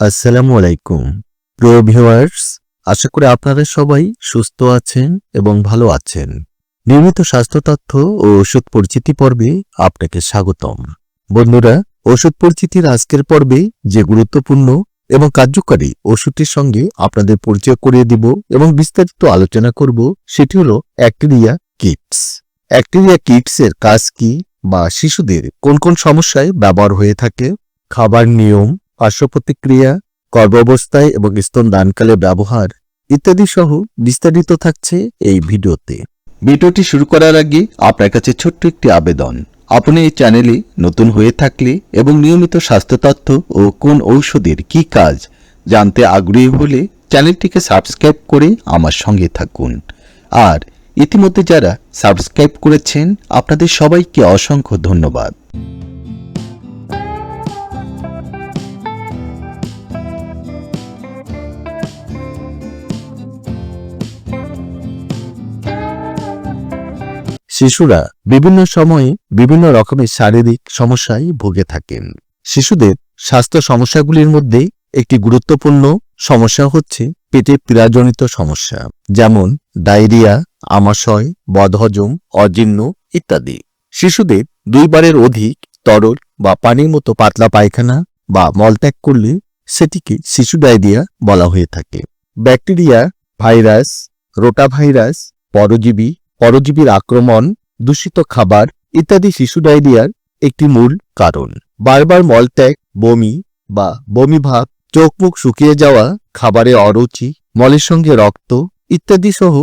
আসসালামু আলাইকুম। প্রিয় ভিউয়ার্স, আশা করি আপনারা সবাই সুস্থ আছেন এবং ভালো আছেন। নিয়মিত স্বাস্থ্য তথ্য ও ওষুধ পরিচিতি পর্বে আপনাকে স্বাগতম। বন্ধুরা, ওষুধ পরিচিতির আজকের পর্বে যে গুরুত্বপূর্ণ এবং কার্যকারী ওষুধটির সঙ্গে আপনাদের পরিচয় করিয়ে দিব এবং বিস্তারিত আলোচনা করব সেটি হলো অ্যাক্টেরিয়া কিটস। অ্যাক্টেরিয়া কিটস এর কাজ কি বা শিশুদের কোন কোন সমস্যায় ব্যবহার হয়ে থাকে, খাবার নিয়ম পার্শ্ব প্রতিক্রিয়া গর্ভাবস্থায় এবং স্তন দানকালে ব্যবহার ইত্যাদি সহ বিস্তারিত থাকছে এই ভিডিওতে। ভিডিওটি শুরু করার আগে আপনার কাছে ছোট্ট একটি আবেদন। আপনি এই চ্যানেলে নতুন হয়ে থাকলে এবং নিয়মিত স্বাস্থ্য তথ্য ও কোন ঔষধের কি কাজ জানতে আগ্রহী হলে চ্যানেলটিকে সাবস্ক্রাইব করে আমার সঙ্গে থাকুন। আর ইতিমধ্যে যারা সাবস্ক্রাইব করেছেন, আপনাদের সবাইকে অসংখ্য ধন্যবাদ। শিশুরা বিভিন্ন সময়ে বিভিন্ন রকমের শারীরিক সমস্যায় ভুগে থাকেন শিশুদের স্বাস্থ্য সমস্যাগুলির মধ্যে একটি গুরুত্বপূর্ণ সমস্যা হচ্ছে পেটে পীড়াজনিত সমস্যা, যেমন ডায়রিয়া, আমাশয়, বদহজম, অজীর্ণ ইত্যাদি। শিশুদের দুইবারের অধিক তরল বা পানির মতো পাতলা পায়খানা বা মলত্যাগ করলে সেটিকে শিশু ডায়রিয়া বলা হয়ে থাকে। ব্যাকটেরিয়া, ভাইরাস, রোটাভাইরাস, পরজীবী পরজীবীর আক্রমণ, দূষিত খাবার ইত্যাদি শিশু ডায়রিয়ার একটি মূল কারণ। বারবার মলত্যাগ, বমি বা বমি ভাব চোখ মুখ শুকিয়ে যাওয়া, খাবারে অরুচি, মলের সঙ্গে রক্ত ইত্যাদি সহ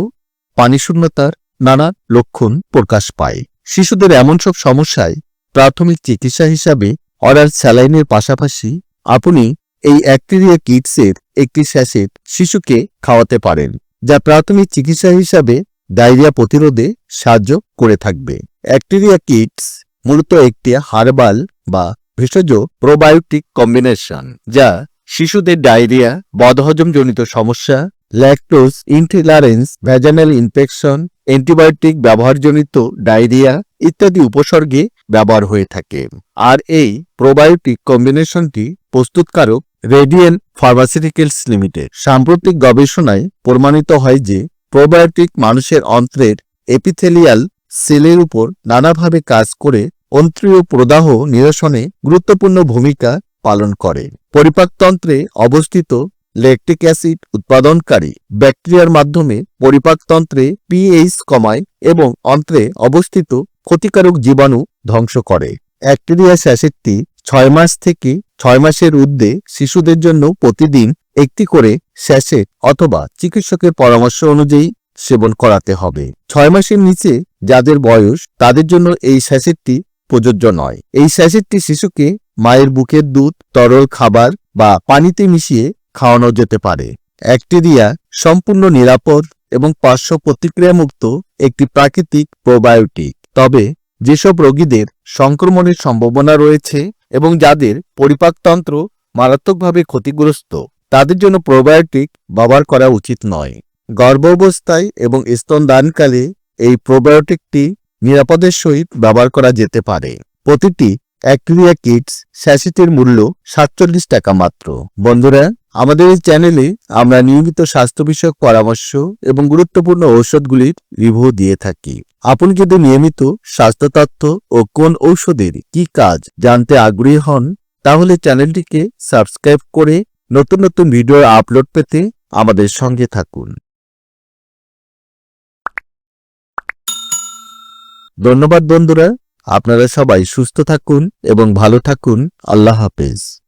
পানিশূন্যতার নানা লক্ষণ প্রকাশ পায়। শিশুদের এমন সব সমস্যায় প্রাথমিক চিকিৎসা হিসাবে অরাল স্যালাইনের পাশাপাশি আপনি এই অ্যাক্টেরিয়া কিটসের একটি স্যাসেট শিশুকে খাওয়াতে পারেন, যা প্রাথমিক চিকিৎসা হিসাবে ডায়রিয়া প্রতিরোধে সাহায্য করে থাকবে। অ্যাক্টেরিয়া কিটস মূলত একটি হার্বাল বা ভেষজ প্রোবায়োটিক কম্বিনেশন, যা শিশুদের ডায়রিয়া, বদহজমজনিত সমস্যা lactose intolerance vaginal infection antibiotic ব্যবহারজনিত diarrhoea ইত্যাদি উপসর্গে ব্যবহার হয়ে থাকে। আর এই প্রোবায়োটিক কম্বিনেশনটি প্রস্তুতকারক রেডিয়েন ফার্মাসিউটিক্যালস লিমিটেড। সাম্প্রতিক গবেষণায় প্রমাণিত হয় যে প্রোবায়োটিক মানুষের অন্ত্রের এপিথেলিয়াল সেলের উপর নানাভাবে কাজ করে অন্ত্রীয় প্রদাহ নিরসনে গুরুত্বপূর্ণ ভূমিকা পালন করে। পরিপাকতন্ত্রে অবস্থিত ল্যাকটিক অ্যাসিড উৎপাদনকারী ব্যাকটেরিয়ার মাধ্যমে পরিপাকতন্ত্রে পিএইচ কমায় এবং অন্ত্রে অবস্থিত ক্ষতিকারক জীবাণু ধ্বংস করে। অ্যাক্টেরিয়া স্যাসেটটি ছয় মাস থেকে ছয় মাসের ঊর্ধ্বে শিশুদের জন্য প্রতিদিন একটি করে স্যাসেট অথবা চিকিৎসকের পরামর্শ অনুযায়ী সেবন করাতে হবে। ছয় মাসের নিচে যাদের বয়স, তাদের জন্য এই স্যাসেটটি প্রযোজ্য নয়। এই স্যাসেটটি শিশুকে মায়ের বুকের দুধ, তরল খাবার বা পানিতে মিশিয়ে খাওয়ানো যেতে পারে। অ্যাক্টেরিয়া সম্পূর্ণ নিরাপদ এবং পার্শ্ব প্রতিক্রিয়ামুক্ত একটি প্রাকৃতিক প্রোবায়োটিক। তবে যেসব রোগীদের সংক্রমণের সম্ভাবনা রয়েছে এবং যাদের পরিপাকতন্ত্র মারাত্মকভাবে ক্ষতিগ্রস্ত তাদের জন্য প্রোবায়োটিক ব্যবহার করা উচিত নয়। গর্ভাবস্থায় এবং স্তনদানকালে এই প্রোবায়োটিকটি নিরাপদের সহিত ব্যবহার করা যেতে পারে। প্রতিটি অ্যাক্টেরিয়া কিটস স্যাসেটের মূল্য সাতচল্লিশ টাকা মাত্র। বন্ধুরা, আমাদের এই চ্যানেলে আমরা নিয়মিত স্বাস্থ্য বিষয়ক পরামর্শ এবং গুরুত্বপূর্ণ ঔষধগুলির রিভিউ দিয়ে থাকি। আপনি যদি নিয়মিত স্বাস্থ্য তথ্য ও কোন ঔষধের কি কাজ জানতে আগ্রহী হন, তাহলে চ্যানেলটিকে সাবস্ক্রাইব করে নতুন নতুন ভিডিও আপলোড পেতে আমাদের সঙ্গে থাকুন। ধন্যবাদ বন্ধুরা, আপনারা সবাই সুস্থ থাকুন এবং ভালো থাকুন। আল্লাহ হাফেজ।